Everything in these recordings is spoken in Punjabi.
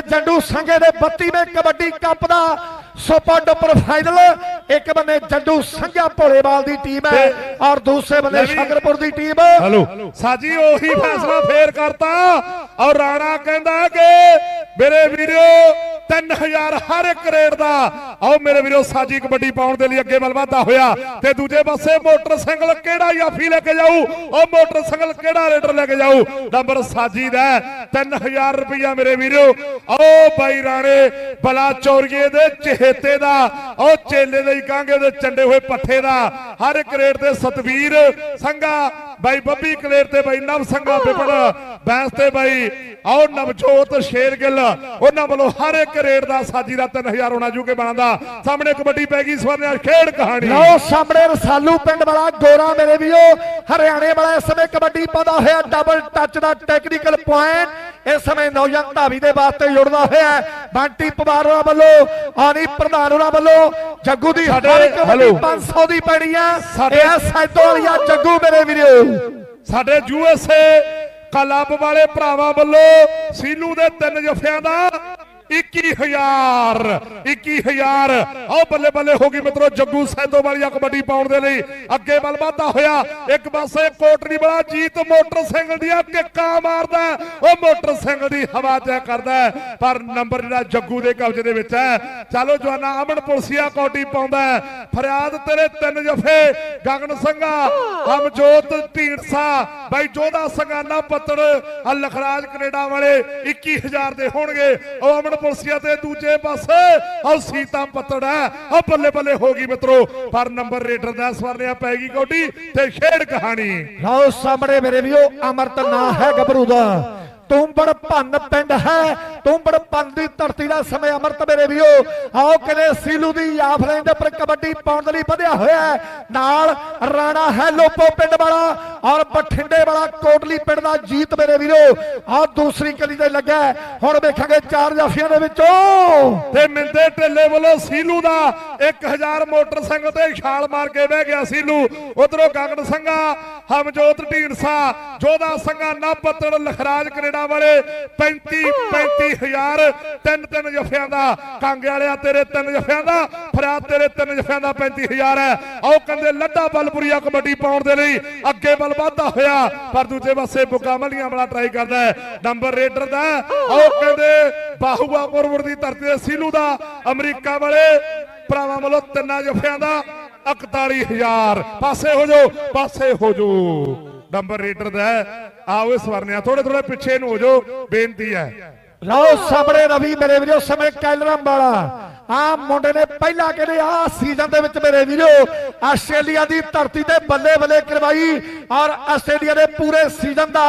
ਬੰਨੇ ਜੰਡੂ ਸੰਘੇ ਦੇ 32ਵੇਂ ਕਬੱਡੀ ਕੱਪ ਦਾ ਸੁਪਰ ਡੁਪਰ ਫਾਈਨਲ। ਇੱਕ ਬੰਨੇ ਜੰਡੂ ਸੰਘਾ ਭੋਲੇਵਾਲ ਦੀ ਟੀਮ ਹੈ ਔਰ ਦੂਸਰੇ ਬੰਨੇ ਸ਼ੰਕਰਪੁਰ ਦੀ ਟੀਮ। ਹਲੋ। ਸਾਜੀ ਉਹੀ ਫੈਸਲਾ ਫੇਰ ਕਰਤਾ। ਔਰ ਰਾਣਾ ਕਹਿੰਦਾ ਕਿ ਮੇਰੇ ਵੀਰੋ 3000 ਹਰ ਇੱਕ ਰੇਡ ਦਾ। ਆਓ ਮੇਰੇ ਵੀਰੋ ਸਾਜੀ ਕਬੱਡੀ ਪਾਉਣ ਦੇ ਲਈ ਅੱਗੇ ਵੱਲ ਵਧਦਾ ਹੋਇਆ। ਤੇ ਦੂਜੇ ਪਾਸੇ ਮੋਟਰਸਾਈਕਲ ਕਿਹੜਾ ਯਾਫੀ ਲੈ ਕੇ ਜਾਊ? ਉਹ ਮੋਟਰਸਾਈਕਲ ਕਿਹੜਾ ਰੇਡਰ ਲੈ ਕੇ ਜਾਊ? ਨੰਬਰ ਸਾਜੀ ਦਾ ਹੈ। 3000 ਰੁਪਇਆ ਮੇਰੇ ਵੀਰੋ। ਆਓ ਬਾਈ ਰਾਣੇ, ਬਲਾ ਚੌਰੀਏ ਦੇ ਚਹੇਤੇ ਦਾ ਉਹ ਚੇਲੇ ਦੇ ਹੀ ਕਾਂਗੇ ਦੇ ਚੰਡੇ ਹੋਏ ਪੱਠੇ ਦਾ, ਹਰ ਇੱਕ ਰੇਡ ਤੇ ਸਤਵੀਰ ਸੰਗਾ ਬਾਈ ਬੱਬੀ ਕਲੇਰ ਤੇ ਬਾਈ ਨਵ ਸੰਗਾ ਵਿਪਨ ਬੈਂਸ ਤੇ ਬਾਈ ਆਓ ਨਵਜੋਤ ਸ਼ੇਰਗਿੱਲ ਉਹਨਾਂ ਵੱਲੋਂ ਹਰ ਇੱਕ ਰੇਟ ਦਾ ਸਾਜੀ ਦਾ 3000 ਹੋਣਾ ਜੂ ਕੇ ਬਣਦਾ ਸਾਹਮਣੇ ਕਬੱਡੀ ਪੈ ਗਈ ਸਵਰਨਿਆ ਖੇਡ ਕਹਾਣੀ। ਲਓ ਸਾਹਮਣੇ ਰਸਾਲੂ ਪਿੰਡ ਵਾਲਾ ਗੋਰਾ ਮੇਰੇ ਵੀਰੋ, ਹਰਿਆਣੇ ਵਾਲਾ ਇਸ ਸਮੇਂ ਕਬੱਡੀ ਪਾਉਂਦਾ ਹੋਇਆ ਡਬਲ ਟੱਚ ਦਾ ਟੈਕਨੀਕਲ ਪੁਆਇੰਟ ਇਸ ਸਮੇਂ ਨੌਜਵਾਨ ਧਾਵੀ ਦੇ ਵਾਸਤੇ ਜੁੜਦਾ ਹੋਇਆ। ਬੰਟੀ ਪਵਾਰ ਹੋਰਾਂ ਵੱਲੋਂ ਆਨੀ ਪ੍ਰਧਾਨ ਹੋਰਾਂ ਵੱਲੋਂ ਜੱਗੂ ਦੀ ਕਬੱਡੀ ਹੈਲੋ। 500 ਦੀ ਪੈਣੀ ਆ ਸਾਡੇ- ਇਹ ਸੈਦੋ ਵਾਲੀਆ ਜੱਗੂ ਮੇਰੇ ਵੀਰੋ ਸਾਡੇ ਯੂਐਸਏ ਕਲੱਬ ਵਾਲੇ ਭਰਾਵਾਂ ਵੱਲੋਂ ਸੀਲੂ ਦੇ ਤਿੰਨ ਜਫਿਆਂ ਦਾ 21000 21000 ਆਓ ਬੱਲੇ ਬੱਲੇ ਹੋ ਗਈ ਮਿੱਤਰੋ, ਜੱਗੂ ਸੈਦੋ ਵਾਲੀਆ ਕਬੱਡੀ ਪਾਉਣ ਦੇ ਲਈ। ਅੱਗੇ ਵੱਲ ਵਧਦਾ ਹੋਇਆ। ਇੱਕ ਪਾਸੇ ਕੋਟਰੀ ਵਾਲਾ ਜੀਤ ਮੋਟਰਸਾਈਕਲ ਦੀਆਂ ਕਿੱਕਾਂ ਮਾਰਦਾ ਉਹ ਮੋਟਰਸਾਈਕਲ ਦੀ ਹਵਾ ਚੈੱਕ ਕਰਦਾ ਪਰ ਨੰਬਰ ਜਿਹੜਾ ਜੱਗੂ ਦੇ ਕਬਜ਼ੇ ਦੇ ਵਿੱਚ ਹੈ, ਚਲੋ ਜਵਾਨਾ, ਅਮਨ ਪੁਲਸੀਆ ਕੌਡੀ ਪਾਉਂਦਾ ਫਰਿਆਦ ਤੇਰੇ ਤਿੰਨ ਜਫੇ, ਗਗਨ ਸੰਘਾ ਹਮਜੋਤ ਢੀਂਡਸਾ, ਬਾਈ ਜੋਧਾ ਸੰਗਾਨਾ ਪੱਤੜ ਆ ਲਖਰਾਜ ਕੈਨੇਡਾ ਵਾਲੇ 21000 ਦੇ ਹੋਣਗੇ। ਉਹ ਅਮਨ ਪੁਲਸੀਆ ਤੇ ਦੂਜੇ ਪਾਸੇ। ਉਹ ਸੀਤਾ ਪੱਤੜ ਹੈ। ਉਹ ਬੱਲੇ ਬੱਲੇ ਹੋ ਗਈ ਮਿੱਤਰੋ। ਪਰ ਨੰਬਰ ਰੇਡਰ ਦਾ ਸਵਰਨਿਆ ਪੈ ਗਈ ਕੌਡੀ ਤੇ ਖੇਡ ਕਹਾਣੀ। ਲਓ ਸਾਹਮਣੇ ਮੇਰੇ ਵੀਰੋ, ਅਮਰਤ ਨਾਂ ਹੈ ਗੱਭਰੂ ਦਾ। ਤੁੰਬੜ ਭੰਨ ਪਿੰਡ ਹੈ ਤੁੰਬੜ ਭੰਨ ਦੀ ਧਰਤੀ ਦਾ ਸਮੇਂ ਅਮਰਤ ਮੇਰੇ ਵੀਰੋ। ਆਓ ਕਿਨੇ ਸੀਲੂ ਦੀ ਆਫਲਾਈਨ ਦੇ ਉੱਪਰ ਕਬੱਡੀ ਪਾਉਣ ਲਈ ਵਧਿਆ ਹੋਇਆ ਹੈ। ਨਾਲ ਰਾਣਾ ਹੈ ਲੋਪੋ ਪਿੰਡ ਵਾਲਾ ਔਰ ਬਠਿੰਡੇ ਵਾਲਾ ਕੋਟਲੀ ਪਿੰਡ ਦਾ ਜੀਤ ਮੇਰੇ ਵੀਰੋ। ਆਹ ਦੂਸਰੀ ਕਲੀ ਤੇ ਲੱਗਾ ਹੈ। ਹੁਣ ਵੇਖਾਂਗੇ ਚਾਰ ਜਾਫੀਆਂ ਦੇ ਵਿੱਚੋਂ। ਤੇ ਮਿੰਦੇ ਢਿੱਲੇ ਵੱਲੋਂ ਸੀਲੂ ਦਾ 1000 ਮੋਟਰਸਾਈਕਲ ਤੇ ਛਾਲ ਮਾਰ ਕੇ ਬਹਿ ਗਿਆ ਸੀਲੂ ਉਧਰੋਂ ਗਗਨ ਸੰਘਾ, ਹਮਜੋਤ ਢੀਂਡਸਾ, ਜੋਧਾ ਸੰਘਾ ਨਾਪਤੜ ਲਖਰਾਜ ਕੈਨੇਡਾ ਵਾਲੇ 35 35000 ਤਿੰਨ ਤਿੰਨ ਜਫਿਆਂ ਦਾ ਕਾਂਗੇ ਵਾਲਿਆ ਤੇਰੇ ਤਿੰਨ ਜਫਿਆਂ ਦਾ, ਫਰਿਆਦ ਤੇਰੇ ਤਿੰਨ ਜਫਿਆਂ ਦਾ 35000 ਹੈ। ਉਹ ਕਹਿੰਦੇ ਲੱਡਾ ਬਲਪੁਰੀਆ ਕਬੱਡੀ ਪਾਉਣ ਦੇ ਲਈ ਅੱਗੇ ਵੱਲ ਵਧਦਾ ਹੋਇਆ, ਪਰ ਦੂਜੇ ਪਾਸੇ ਬੁੱਗਾ ਮਲੀਆਂ ਵਾਲਾ ਟਰਾਈ ਕਰਦਾ ਹੈ। ਨੰਬਰ ਰੇਡਰ ਦਾ ਉਹ ਕਹਿੰਦੇ ਬਾਹੂਆ ਪੁਰਵਰ ਦੀ ਧਰਤੀ ਦੇ ਸੀਲੂ ਦਾ ਅਮਰੀਕਾ ਵਾਲੇ ਭਰਾਵਾਂ ਵੱਲੋਂ ਤਿੰਨਾਂ ਜਫਿਆਂ ਦਾ 41000 ਪਾਸੇ ਹੋ ਜਾਓ, ਪਾਸੇ ਹੋ ਜਾਓ। ਨੰਬਰ ਰੇਡਰ ਦਾ ਆਓ ਇਸ ਵਰਨਿਆ ਥੋੜੇ ਥੋੜੇ ਪਿੱਛੇ ਨੂੰ ਹੋ ਜਾਓ। ਬੇਨਤੀ ਹੈ। ਲਓ ਸਾਹਮਣੇ ਰਵੀ ਮੇਰੇ ਵੀਰੋ, ਸਮੇਂ ਕੈਲਰਮ ਵਾਲਾ। ਆ ਮੁੰਡੇ ਨੇ ਪਹਿਲਾਂ ਕਹਿੰਦੇ ਆ ਸੀਜ਼ਨ ਦੇ ਵਿੱਚ ਮੇਰੇ ਵੀਰੋ ਆਸਟ੍ਰੇਲੀਆ ਦੀ ਧਰਤੀ ਤੇ ਬੱਲੇ ਬੱਲੇ ਕਰਵਾਈ ਔਰ ਆਸਟ੍ਰੇਲੀਆ ਦੇ ਪੂਰੇ ਸੀਜ਼ਨ ਦਾ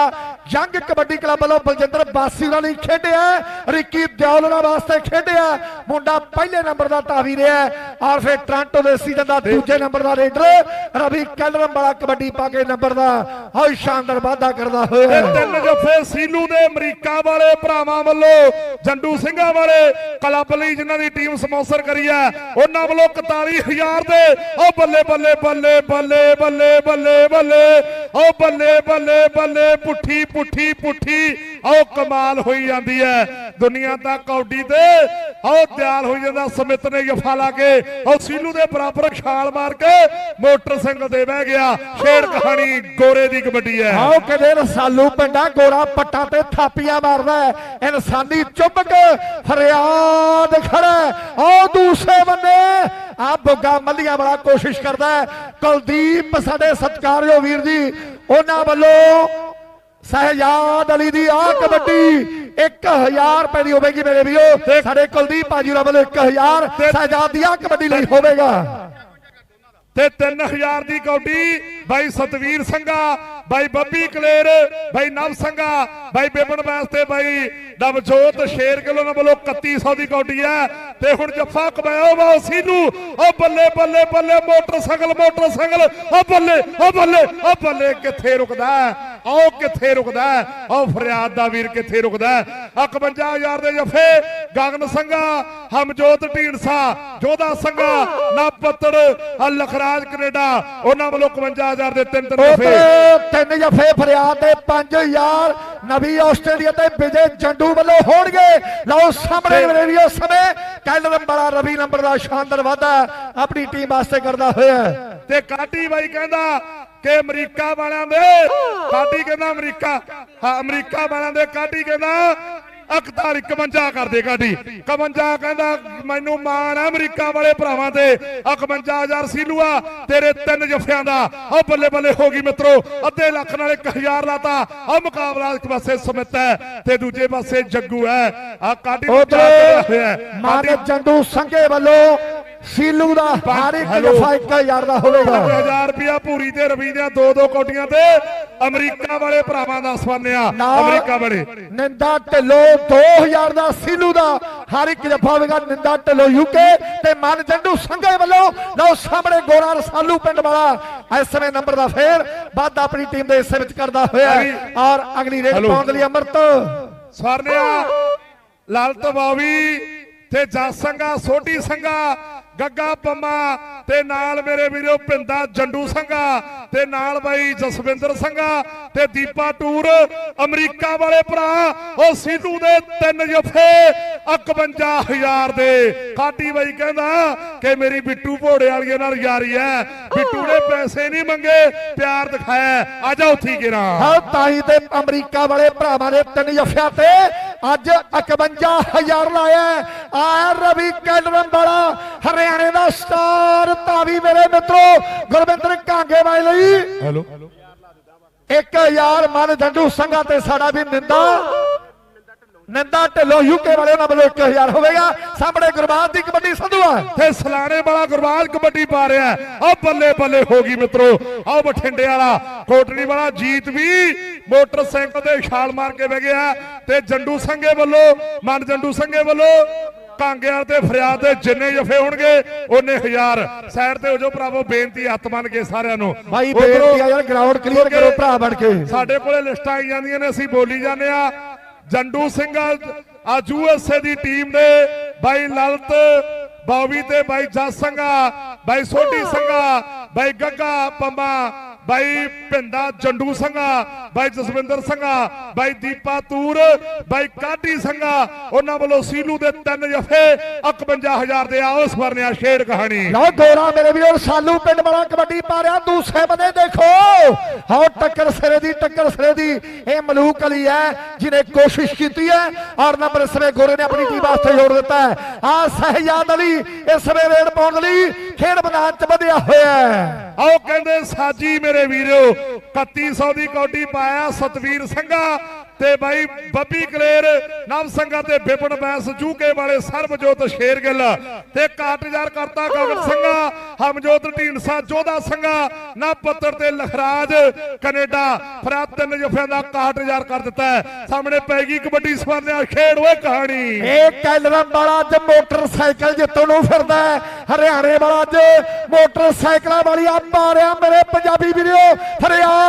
ਜੰਗ ਕਬੱਡੀ ਕਲੱਬ ਵੱਲੋਂ ਬਲਜਿੰਦਰ ਬਾਸੀ ਨਾਲ ਹੀ ਖੇਡਿਆ ਰਿੱਕੀ ਦਿਓਲ ਨਾਲ ਵਾਸਤੇ ਖੇਡਿਆ ਮੁੰਡਾ ਪਹਿਲੇ ਨੰਬਰ ਦਾ ਧਾਵੀ ਰਿਹਾ ਔਰ ਫਿਰ ਟ੍ਰਾਂਟੋ ਦੇ ਸੀਜ਼ਨ ਦਾ ਦੂਜੇ ਨੰਬਰ ਦਾ ਰੇਡਰ ਰਵੀ ਕੈਲਰਮ ਵਾਲਾ ਕਬੱਡੀ ਪਾ ਕੇ ਨੰਬਰ ਦਾ ਹਾਈ ਸ਼ਾਨਦਾਰ ਵਾਅਦਾ ਕਰਦਾ ਇਹ ਹੋਇਆ ਤਿੰਨ ਜਫੇ ਸੀਲੂ ਦੇ ਅਮਰੀਕਾ ਵਾਲੇ ਭਰਾਵਾਂ ਵੱਲੋਂ ਜੰਡੂ ਸਿੰਘਾਂ ਵਾਲੇ ਕਲੱਬ ਲਈ ਜਿਨ੍ਹਾਂ ਦੀ ਟੀਮ ਸਪਾਂਸਰ ਕਰੀ ਹੈ ਉਹਨਾਂ ਵੱਲੋਂ 41000 ਦੇ। ਉਹ ਬੱਲੇ ਬੱਲੇ ਬੱਲੇ ਬੱਲੇ ਬੱਲੇ ਬੱਲੇ ਬੱਲੇ। ਉਹ ਬੱਲੇ ਬੱਲੇ ਬੱਲੇ, ਪੁੱਠੀ ਪੁੱਠੀ ਪੁੱਠੀ। ਉਹ ਕਮਾਲ ਹੋਈ ਜਾਂਦੀ ਹੈ। ਦੁਨੀਆ ਤਾਂ ਕੌਡੀ ਤੇ। ਉਹ ਦਿਆਲ ਹੋਈ ਜਾਂਦਾ, ਸਮਿਤ ਨੇ ਜਫਾ ਲਾ ਕੇ। ਉਹ ਸੀਲੂ ਦੇ ਬਰਾਬਰ ਛਾਲ ਮਾਰ ਕੇ ਮੋਟਰਸਾਈਕਲ ਤੇ ਬਹਿ ਗਿਆ। ਖੇਡ ਕਹਾਣੀ ਗੋਰੇ ਦੀ ਕਬੱਡੀ ਹੈ। ਆਓ ਕਦੇ ਰਸਾਲੂ ਪਿੰਡਾ ਗੋਰਾ ਪੱਟਾ ਤੇ ਥਾਪੀਆਂ ਮਾਰਦਾ ਇਨਸਾਨੀ ਚੁੱਪ ਕੇ ਫਰਿਆਦ ਖੜਾ ਆਓ ਦੂਸਰੇ ਬੰਨੇ ਆ ਬੁੱਗਾ ਮੱਲੀਆਂ ਵਾਲਾ ਕੋਸ਼ਿਸ਼ ਕਰਦਾ ਕੁਲਦੀਪ ਸਾਡੇ ਸਤਿਕਾਰਯੋਗ ਵੀਰ ਜੀ, ਉਹਨਾਂ ਵੱਲੋਂ ਸਹਿਜਾਦ ਅਲੀ ਦੀ ਆ ਕਬੱਡੀ 1000 ਰੁਪਏ ਦੀ ਹੋਵੇਗੀ ਮੇਰੇ ਵੀਰੋ। ਸਾਡੇ ਕੁਲਦੀਪ ਭਾਜੀ ਹੋਰਾਂ ਵੱਲੋਂ 1000 ਸਹਿਜਾਦ ਦੀ ਆ ਕਬੱਡੀ ਲਈ ਹੋਵੇਗਾ। ਤੇ 3000 ਦੀ ਕੌਡੀ ਬਾਈ ਸਤਵੀਰ ਸੰਘਾ ਬਾਈ ਬੱਬੀ ਕਲੇਰ ਬਾਈ ਨਵ ਸੰਘਾ ਬਾਈ ਬੇਬਨ ਬੈਸ ਤੇ ਬਾਈ ਨਵਜੋਤ ਸ਼ੇਰ ਕਿਲੋ ਨਾਲ ਵੱਲੋਂ 3100 ਦੀ ਕੌਡੀ ਹੈ। ਤੇ ਹੁਣ ਜੱਫਾ ਕਮਾਇਆ ਵਾ ਸੀਨੂ ਉਹ ਬੱਲੇ ਬੱਲੇ ਬੱਲੇ ਮੋਟਰਸਾਈਕਲ ਮੋਟਰਸਾਈਕਲ। ਉਹ ਬੱਲੇ ਉਹ ਬੱਲੇ ਉਹ ਬੱਲੇ ਕਿੱਥੇ ਰੁਕਦਾ? ਆਓ ਕਿੱਥੇ ਰੁਕਦਾ? ਆਓ ਫਰਿਆਦ ਦਾ ਵੀਰ ਕਿੱਥੇ ਰੁਕਦਾ ਹੈ? 51000 ਦੇ ਜੱਫੇ ਗਗਨ ਸੰਘਾ ਹਮਜੋਤ ਢੀਂਡਸਾ ਜੋਧਾ ਸੰਘਾ ਨਾਪੱਤੜ ਲਖਰਾਜ ਕੈਨੇਡਾ ਉਹਨਾਂ ਵੱਲੋਂ 51000 ਦੇ ਤਿੰਨ ਤਿੰਨ ਜੱਫੇ ਤਿੰਨ ਜਫੇ ਫਰਿਆਦ ਦੇ 5000 ਨਵੀ ਆਸਟ੍ਰੇਲੀਆ ਤੇ ਵਿਜੇ ਜੰਡੂ ਵੱਲੋਂ ਹੋਣਗੇ ਲਓ ਸਾਹਮਣੇ ਮੇਰੇ ਵੀਰੋ ਸਮੇਂ ਕੈਲਰਮ ਵਾਲਾ ਰਵੀ ਨੰਬਰ ਦਾ ਸ਼ਾਨਦਾਰ ਵਾਧਾ ਆਪਣੀ ਟੀਮ ਵਾਸਤੇ ਕਰਦਾ ਹੋਇਆ ਤੇ ਕਾਟੀ ਬਾਈ ਕਹਿੰਦਾ ਕਿ ਅਮਰੀਕਾ ਵਾਲਿਆਂ ਦੇ ਕਾਟੀ ਕਹਿੰਦਾ ਅਮਰੀਕਾ। ਹਾਂ ਅਮਰੀਕਾ ਵਾਲਿਆਂ ਦੇ ਕਾਟੀ ਕਹਿੰਦਾ 41 51 ਕਰਦੇ ਕਾਟੀ 51 ਕਹਿੰਦਾ ਮੈਨੂੰ ਮਾਣ ਆ ਅਮਰੀਕਾ ਵਾਲੇ ਭਰਾਵਾਂ ਤੇ। 51000 ਸੀਲੂਆ ਤੇਰੇ ਤਿੰਨ ਜਫਿਆਂ ਦਾ। ਉਹ ਬੱਲੇ ਬੱਲੇ ਹੋ ਗਈ ਮਿੱਤਰੋ ਅੱਧੇ ਲੱਖ ਨਾਲ 1000 ਲਾਤਾ। ਉਹ ਮੁਕਾਬਲਾ ਇੱਕ ਪਾਸੇ ਸਮਿਤ ਹੈ ਤੇ ਦੂਜੇ ਪਾਸੇ ਜੱਗੂ ਹੈ। ਆ ਹੈ। ਮਾਨ ਜੰਡੂ ਸੰਘੇ ਵੱਲੋਂ ਸੀਲੂ ਦਾ ਹਰ ਇੱਕ। ਜਫਾ 1000 ਦਾ ਹੋਵੇਗਾ 1000 ਰੁਪਿਆ ਪੂਰੀ ਤੇ ਰਵੀ ਦੀਆਂ ਦੋ ਦੋ ਕੋਟੀਆਂ ਤੇ ਅਮਰੀਕਾ ਵਾਲੇ ਭਰਾਵਾਂ ਦਾ ਸਵਾਨਿਆ ਅਮਰੀਕਾ ਵਾਲੇ ਨਿੰਦਾ ਢਿੱਲੋਂ 2000 ਦਾ ਸੀਲੂ ਦਾ ਹਰ ਇੱਕ ਜਫਾ ਹੋਵੇਗਾ ਨਿੰਦਾ ਢਿੱਲੋਂ ਯੂਕੇ ਤੇ ਮਨ ਜੰਡੂ ਸੰਘੇ ਵੱਲੋਂ ਲਓ ਸਾਹਮਣੇ ਗੋਰਾ ਰਸਾਲੂ ਪਿੰਡ ਵਾਲਾ ਇਸ ਸਮੇਂ ਨੰਬਰ ਦਾ ਫੇਰ ਵੱਧ ਆਪਣੀ ਟੀਮ ਦੇ ਹਿੱਸੇ ਵਿੱਚ ਕਰਦਾ ਹੋਇਆ। ਔਰ ਅਗਲੀ ਰੇਡ। ਪਾਉਣ ਲਈ ਅਮਰਤ ਸਵਰਨਿਆ ਲਲਤ ਬਾਵੀ ਤੇ ਜਸ ਸੰਗਾ ਸੋਢੀ ਸੰਗਾ ਗੱਗਾ ਪੰਮਾ ਤੇ ਨਾਲ ਮੇਰੇ ਵੀਰੋ ਪਿੰਦਾ ਜੰਡੂ ਸੰਗਾ ਤੇ ਨਾਲ ਬਾਈ ਜਸਵਿੰਦਰ ਸੰਗਾ ਤੇ ਦੀਪਾ ਟੂਰ ਅਮਰੀਕਾ ਵਾਲੇ ਭਰਾ ਉਹ ਸੀਧੂ ਦੇ ਤਿੰਨ ਜਫੇ 51000 ਦੇ। ਕਾਟੀ ਬਾਈ ਕਹਿੰਦਾ ਕਿ ਮੇਰੀ ਬਿੱਟੂ ਭੋੜੇ ਵਾਲੀਆਂ ਨਾਲ ਯਾਰੀ ਹੈ ਬਿੱਟੂ ਨੇ ਪੈਸੇ ਨਹੀਂ ਮੰਗੇ ਪਿਆਰ ਦਿਖਾਇਆ। ਆ ਜਾ ਉੱਥੀ ਗਿਰਾ। ਹਾਂ ਤਾਈ ਤੇ ਅਮਰੀਕਾ ਵਾਲੇ ਭਰਾਵਾਂ ਦੇ ਤਿੰਨ ਜਫਿਆਂ ਤੇ ਅੱਜ 51000 ਲਾਇਆ ਹੈ। ਆਇਆ ਰਵੀ ਕੈਲਰਮ ਵਾਲਾ ਹਰਿਆਣੇ ਦਾ ਸਟਾਰ। ਤਾਵੀ ਮੇਰੇ ਮਿੱਤਰੋ ਗੁਰਵਿੰਦਰ ਕਾਂਗੇ ਵਾਲੇ ਲਈ। ਹੈਲੋ। 1000 ਮਨ ਜੰਡੂ ਸੰਘਾ ਤੇ ਸਾਡਾ ਵੀ ਨਿੰਦਾ। ਨਿੰਦਾ ਢਿੱਲੋਂ ਯੂਕੇ ਵਾਲੇ ਉਹਨਾਂ ਵੱਲੋਂ 1000 ਹੋਵੇਗਾ। ਸਾਹਮਣੇ ਗੁਰਬਾਜ ਦੀ ਕਬੱਡੀ ਸੰਧੂ ਤੇ ਸਲਾਣੇ ਵਾਲਾ ਗੁਰਬਾਜ ਕਬੱਡੀ ਪਾ ਰਿਹਾ ਆ ਬੱਲੇ ਬੱਲੇ ਹੋ ਗਈ ਮਿੱਤਰੋ। ਆਓ ਬਠਿੰਡੇ ਵਾਲਾ, ਕੋਟੜੀ ਵਾਲਾ ਜੀਤ ਵੀ ਮੋਟਰਸਾਈਕਲ ਤੇ ਛਾਲ ਮਾਰ ਕੇ ਵਗ ਗਿਆ ਤੇ ਜੰਡੂ ਸੰਘੇ ਵੱਲੋਂ, ਮਨ ਜੰਡੂ ਸੰਘੇ ਵੱਲੋਂ ਕਾਂਗਿਆਂ ਤੇ ਫਰਿਆਦ ਦੇ ਜਿੰਨੇ ਜਫੇ ਹੋਣਗੇ ਉਹਨੇ ਹਜ਼ਾਰ। ਸਾਈਡ ਤੇ ਹੋ ਜਾਓ ਭਰਾਵੋ ਬੇਨਤੀ ਹੱਥ ਮੰਨ ਕੇ ਸਾਰਿਆਂ ਨੂੰ। ਭਾਈ ਬੇਨਤੀ ਆ ਯਾਰ ਗਰਾਊਂਡ ਕਲੀਅਰ ਕਰੋ ਭਰਾ ਬਣ ਕੇ। ਸਾਡੇ ਕੋਲੇ ਲਿਸਟਾਂ ਆਈ ਜਾਂਦੀਆਂ ਨੇ ਅਸੀਂ ਬੋਲੀ ਜਾਂਦੇ ਆ ਜੰਡੂ ਸਿੰਘ ਆ ਯੂਐਸਏ ਦੀ ਟੀਮ ਦੇ ਬਾਈ ਲਲਤ ਬੌਵੀ ਤੇ ਬਾਈ ਜਸ ਸੰਘਾ ਬਾਈ ਸੋਢੀ ਸੰਘਾ ਬਾਈ ਗੱਗਾ ਪੰਮਾ ਬਾਈ ਪਿੰਦਾ ਜੰਡੂ ਸੰਘਾ, ਬਾਈ ਜਸਵਿੰਦਰ ਸੰਘਾ, ਬਾਈ ਦੀਪਾ ਤੂਰ, ਬਾਈ ਕਾਢੀ ਸੰਘਾ, ਉਹਨਾਂ ਵੱਲੋਂ ਸੀਲੂ ਦੇ ਤਿੰਨ ਜਫੇ 51000 ਦੇ ਆਓ ਸਵਰਨਿਆ ਸ਼ੇਰ ਕਹਾਣੀ। ਲਓ ਗੋਰਾ ਮੇਰੇ ਵੀਰੋ, ਸਾਲੂ ਪਿੰਡ ਵਾਲਾ ਕਬੱਡੀ ਪਾ ਰਿਹਾ, ਦੂਸਰੇ ਬੰਦੇ ਦੇਖੋ। ਹਾਓ ਟੱਕਰ ਸਿਰੇ ਦੀ, ਟੱਕਰ ਸਿਰੇ ਦੀ। ਇਹ ਮਲੂਕ ਅਲੀ ਹੈ, ਜਿਹਨੇ ਕੋਸ਼ਿਸ਼ ਕੀਤੀ ਹੈ। ਔਰ ਨੰਬਰ ਇਸ ਸਮੇਂ ਗੋਰੇ ਨੇ ਆਪਣੀ ਟੀਮ ਵਾਸਤੇ ਜੋੜ ਦਿੱਤਾ ਹੈ। ਆ ਸਹਿਜਾਦ ਅਲੀ ਇਸ ਸਮੇਂ ਰੇਡ ਪਾਉਣ ਲਈ ਖੇਡ ਮੈਦਾਨ 'ਚ ਵਧਿਆ ਹੋਇਆ ਹੈ। ਆਓ ਕਹਿੰਦੇ ਸਾਜੀ ਮੇਰੇ ਵੀਰੋ 3100 ਦੀ ਕੌਡੀ ਪਾਇਆ ਸਤਵੀਰ ਸੰਘਾ। ਤੇ ਬਾਈ ਬੱਬੀ ਕਲੇਰ ਨਵ ਸੰਘਾ ਤੇ ਬਿਪਨ ਬੈਸ ਜੂਕੇ ਵਾਲੇ ਸਰਬਜੋਤ ਸ਼ੇਰਗਿੱਲ ਤੇ ਕਾਟਜਾਰ ਕਰਤਾ ਗਗਨ ਸੰਘਾ, ਹਮਜੋਤ ਢੀਂਡਸਾ, ਜੋਧਾ ਸੰਘਾ ਨਾ ਪੱਤਰ ਤੇ ਲਖਰਾਜ, ਕੈਨੇਡਾ ਫਰਾ ਤਿੰਨ ਜਫਿਆਂ ਦਾ 61000 ਕਰ ਦਿੱਤਾ ਸਾਹਮਣੇ ਪੈ ਗਈ ਕਬੱਡੀ ਸਵਾਰਿਆ ਖੇਡ, ਓਏ ਕਹਾਣੀ। ਇਹ ਕੈਲਰਮ ਵਾਲਾ ਅੱਜ ਮੋਟਰਸਾਈਕਲ ਜਿੱਤਣ ਨੂੰ ਫਿਰਦਾ ਹਰਿਆਣੇ ਵਾਲਾ ਅੱਜ ਮੋਟਰਸਾਈਕਲਾਂ ਵਾਲੀ ਆ ਪਾ ਰਿਹਾ ਮੇਰੇ ਪੰਜਾਬੀ ਵੀਰੋ ਹਰਿਆਣਾ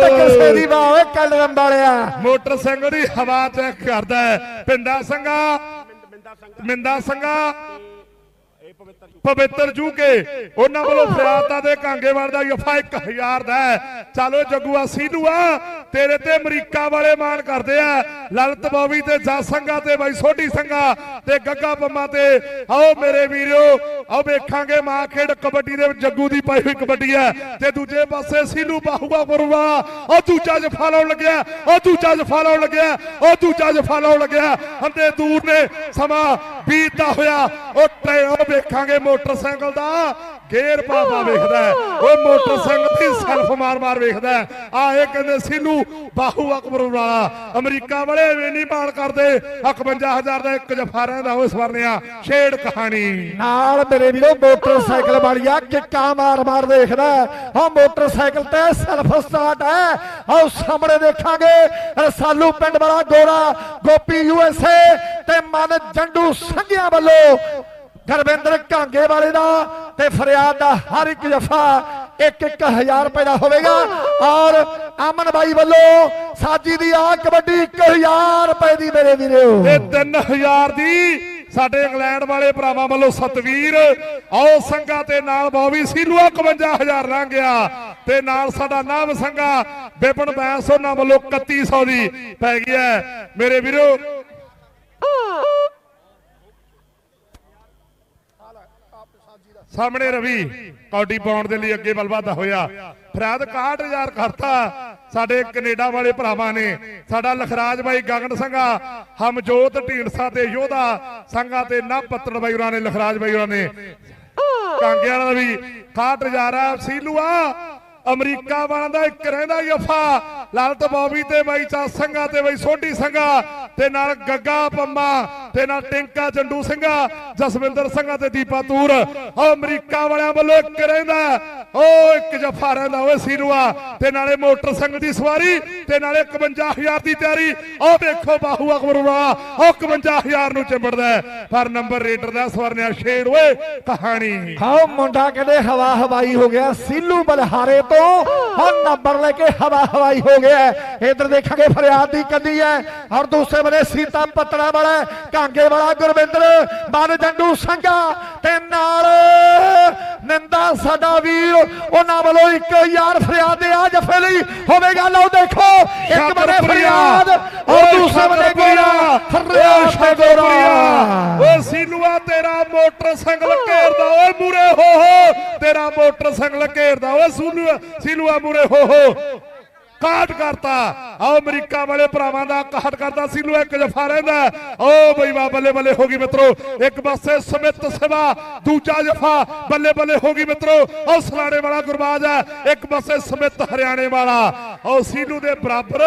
ਟੱਕਰ ਸਿਰੇ ਦੀ ਓਏ ਕੈਲਰਮ ਵਾਲਿਆ। ਮੋਟਰਸਾਈਕਲ ਦੀ ਹਵਾ ਚੈੱਕ ਕਰਦਾ ਹੈ। ਪਿੰਡਾ ਸੰਗਾ ਮਿੰਦਾ ਸੰਗਾ ਪਵਿੱਤਰ ਜੂਕੇ ਉਹਨਾਂ ਵੱਲੋਂ ਫਰਿਆਦਾਂ ਦੇ ਕਾਂਗੇਵਾਲ ਦਾ ਯਫਾ 1000 ਦਾ ਚਲੋ ਜੱਗੂਆ ਸੀਧੂਆ ਤੇਰੇ ਤੇ ਅਮਰੀਕਾ ਵਾਲੇ ਮਾਨ ਕਰਦੇ ਆ। ਲਲਤ ਬੋਵੀ ਤੇ ਜਸ ਸੰਗਾ ਤੇ ਬਾਈ ਸੋਢੀ ਸੰਗਾ ਤੇ ਗੱਗਾ ਪੰਮਾ ਤੇ। ਆਓ ਮੇਰੇ ਵੀਰੋ ਆਓ ਵੇਖਾਂਗੇ ਮਾਂ ਖੇਡ ਕਬੱਡੀ ਦੇ ਵਿੱਚ ਜੱਗੂ ਦੀ ਪਾਈ ਹੋਈ ਕਬੱਡੀ ਹੈ। ਤੇ ਦੂਜੇ ਪਾਸੇ ਸੀਲੂ ਬਾਹੂਗਾ ਗੁਰਵਾ ਉਹ ਦੂਜਾ ਜਫਾ ਲਾਉਣ ਲੱਗਿਆ। ਉਹ ਦੂਜਾ ਜਫਾ ਲਾਉਣ ਲੱਗਿਆ। ਉਹ ਦੂਜਾ ਜਫਾ ਲਾਉਣ ਲੱਗਿਆ। ਹੰਦੇ ਦੂਰ ਨੇ ਸਮਾਂ ਬੀਤਦਾ ਹੋਇਆ। ਉਹ ਉਹ ਵੇਖਾਂਗੇ ਮੋਟਰਸਾਈਕਲ ਦਾ। ਗੇਅਰ ਪਾਪਾ ਵੇਖਦਾ। ਉਹ ਮੋਟਰਸਾਈਕਲ ਦੀ ਸੈਲਫ ਮਾਰ ਮਾਰ ਵੇਖਦਾ। ਆ ਇਹ ਕਹਿੰਦੇ ਸੀਲੂ ਬਾਹੂ ਅਕਬਰ ਵਾਲਾ। ਅਮਰੀਕਾ ਵਾਲੇ ਐਵੇਂ ਨਹੀਂ ਮਾਣ ਕਰਦੇ। 51000 ਦਾ ਇੱਕ ਜਫਾ ਰਹਿੰਦਾ ਉਹ ਸਵਰਨਿਆ ਛੇੜ ਕਹਾਣੀ। ਨਾਲ ਮੇਰੇ ਵੀਰੋ ਮੋਟਰਸਾਈਕਲ ਵਾਲੀਆ ਕਿੱਕਾ ਮਾਰ ਮਾਰ ਦੇਖਦਾ ਹਾਂ। ਮੋਟਰਸਾਈਕਲ ਤੇ ਸੈਲਫ ਸਟਾਰਟ ਹੈ। ਆਓ ਸਾਹਮਣੇ ਦੇਖਾਂਗੇ। ਰਸਾਲੂ ਪਿੰਡ ਵਾਲਾ ਗੋਰਾ ਗੋਪੀ ਯੂਐਸਏ ਤੇ ਮਨ ਜੰਡੂ ਸੰਘਿਆਂ ਵੱਲੋਂ ਗੁਰਵਿੰਦਰ ਕਾਂਗੇ ਵਾਲੇ ਦਾ ਤੇ ਫਰਿਆਦ ਦਾ ਹਰ ਇੱਕ ਜਫਾ ਇੱਕ ਇੱਕ ਹਜ਼ਾਰ ਰੁਪਏ ਦਾ ਹੋਵੇਗਾ। ਔਰ ਅਮਨ ਬਾਈ ਵੱਲੋਂ ਸਾਜੀ ਦੀ ਆ ਕਬੱਡੀ 1000 ਰੁਪਏ ਦੀ ਮੇਰੇ ਵੀਰੋ। ਤੇ 3000 ਦੀ ਸਾਡੇ ਇੰਗਲੈਂਡ ਵਾਲੇ ਭਰਾਵਾਂ ਵੱਲੋਂ ਸਤਵੀਰ, ਆਓ ਸੰਗਾ ਤੇ ਨਾਲ ਬੌਬੀ ਸੀਲੂਆ 51000 ਲੰਘ ਗਿਆ। ਤੇ ਨਾਲ ਸਾਡਾ ਨਾਮ ਸੰਗਾ ਵਿਪਨ ਬੈਂਸ ਉਹਨਾਂ ਵੱਲੋਂ 3100 ਦੀ ਪੈ ਗਈ ਹੈ। ਮੇਰੇ ਵੀਰੋ ਸਾਹਮਣੇ ਰਵੀ ਕੌਡੀ ਪਾਉਣ ਦੇ ਲਈ ਅੱਗੇ ਬਲਵਾਦਾ ਹੋਇਆ। ਫਰਿਆਦ 61000 ਕਰਤਾ। ਸਾਡੇ ਕੈਨੇਡਾ ਵਾਲੇ ਭਰਾਵਾਂ ਨੇ ਸਾਡਾ ਲਖਰਾਜ ਬਾਈ ਗਗਨ ਸੰਘਾ ਹਮਜੋਤ ਢੀਂਡਸਾ ਤੇ ਯੋਧਾ ਸੰਘਾ ਤੇ ਨਾ ਪੱਤਣ ਬਾਈ ਉਹਨਾਂ ਨੇ ਲਖਰਾਜ ਬਾਈ ਉਹਨਾਂ ਨੇ। ਕਾਂਗਿਆਂ ਦਾ ਵੀ 61000 ਆ ਸੀਲੂਆ ਅਮਰੀਕਾ ਵਾਲਾਂ ਇੱਕ ਰਹਿੰਦਾ ਯਫਾ ਲਾਲਤ ਬੌਬੀ ਤੇ ਬਾਈ ਚਾ ਸੰਘਾ ਤੇ ਬਾਈ ਸੋਢੀ ਸੰਘਾ। ਤੇ ਨਾਲ ਗੱਗਾ ਪੰਮਾ, ਤੇ ਨਾਲ ਟਿੰਕਾ ਚੰਡੂ ਸਿੰਘਾ, ਜਸਵਿੰਦਰ ਸਿੰਘਾ ਤੇ ਦੀਪਾ ਤੂਰ ਉਹ ਅਮਰੀਕਾ ਵਾਲਿਆਂ ਵੱਲੋਂ ਇੱਕ ਰਹਿੰਦਾ, ਉਹ ਇੱਕ ਜਫਾ ਰਹਿੰਦਾ, ਓਏ ਸੀਰੂਆ। ਤੇ ਨਾਲੇ ਮੋਟਰ ਸਿੰਘ ਦੀ ਸਵਾਰੀ ਤੇ ਨਾਲੇ 51000 ਦੀ ਤਿਆਰੀ। ਉਹ ਵੇਖੋ ਬਾਹੂ ਅਕਬਰੁਲਾ ਉਹ 51000 ਨੂੰ ਚਿੰਬੜਦਾ ਪਰ ਨੰਬਰ ਰੇਡਰ ਦਾ ਸਵਰਨਿਆ ਛੇੜ ਓਏ ਕਹਾਣੀ। ਹਾਓ ਮੁੰਡਾ ਕਹਿੰਦੇ ਹਵਾ ਹਵਾਈ ਹੋ ਗਿਆ ਸੀਲੂ ਬਲਹਾਰੇ ਤੋਂ। ਹੁਣ ਨੰਬਰ ਲੈ ਕੇ ਹਵਾ ਹਵਾਈ ਹੋ ਗਿਆ ਇਧਰ ਦੇਖਾਂਗੇ ਫਰਿਆਦ ਦੀ ਕੰਦੀ ਹੈ। ਔਰ ਦੂਸਰੇ ਬਲੇ ਸੀਤਾ ਪਤੜਾ ਵਾਲਾ ਹੈ, ਕਾਂਗੇ ਵਾਲਾ ਗੁਰਵਿੰਦਰ ਬਨ ਜੰਡੂ ਸੰਘਾ। ਤੇ ਨਾਲ। ਨਿੰਦਾ ਸਾਡਾ ਵੀਰ ਉਹਨਾਂ ਵੱਲੋਂ ਇੱਕ ਯਾਰ ਫਰਿਆਦ ਦੇ ਆ ਜਫੇ ਲਈ ਹੋਵੇਗਾ। ਲਓ ਦੇਖੋ ਇੱਕ ਬਲੇ ਫਰਿਆਦ ਔਰ ਦੂਸਰੇ ਬਲੇ ਗੋਰਾ ਫਰਿਆਦ ਤੇ ਗੋਰਾ ਓ ਸੀਨੂਆ ਤੇਰਾ ਮੋਟਰਸਾਈਕਲ ਘੇਰਦਾ ਓਏ ਮੂਰੇ ਹੋ ਹੋ ਤੇਰਾ ਮੋਟਰਸਾਈਕਲ ਘੇਰਦਾ ਓਏ ਸੂਨੂਆ ਸੀਨੂਆ ਮੂਰੇ ਹੋ ਹੋ। ਕਾਟ ਕਰਤਾ। ਆ ਅਮਰੀਕਾ ਵਾਲੇ ਭਰਾਵਾਂ ਦਾ ਕਾਟ ਕਰਤਾ ਸੀਨੂ ਇੱਕ ਜਫਾ ਰਹਿੰਦਾ ਓ ਬਈ ਵਾ ਬੱਲੇ ਬੱਲੇ ਹੋ ਗਈ ਮਿੱਤਰੋ। ਇੱਕ ਪਾਸੇ ਸਮਿਤ ਸਿਵਾ ਦੂਜਾ ਜਫਾ ਬੱਲੇ ਬੱਲੇ ਹੋ ਗਈ ਮਿੱਤਰੋ। ਓ ਸਲਾਣੇ ਵਾਲਾ ਗੁਰਬਾਜ ਹੈ ਇੱਕ ਪਾਸੇ ਸਮਿਤ ਹਰਿਆਣੇ ਵਾਲਾ। ਓ ਸੀਨੂ ਦੇ ਬਰਾਬਰ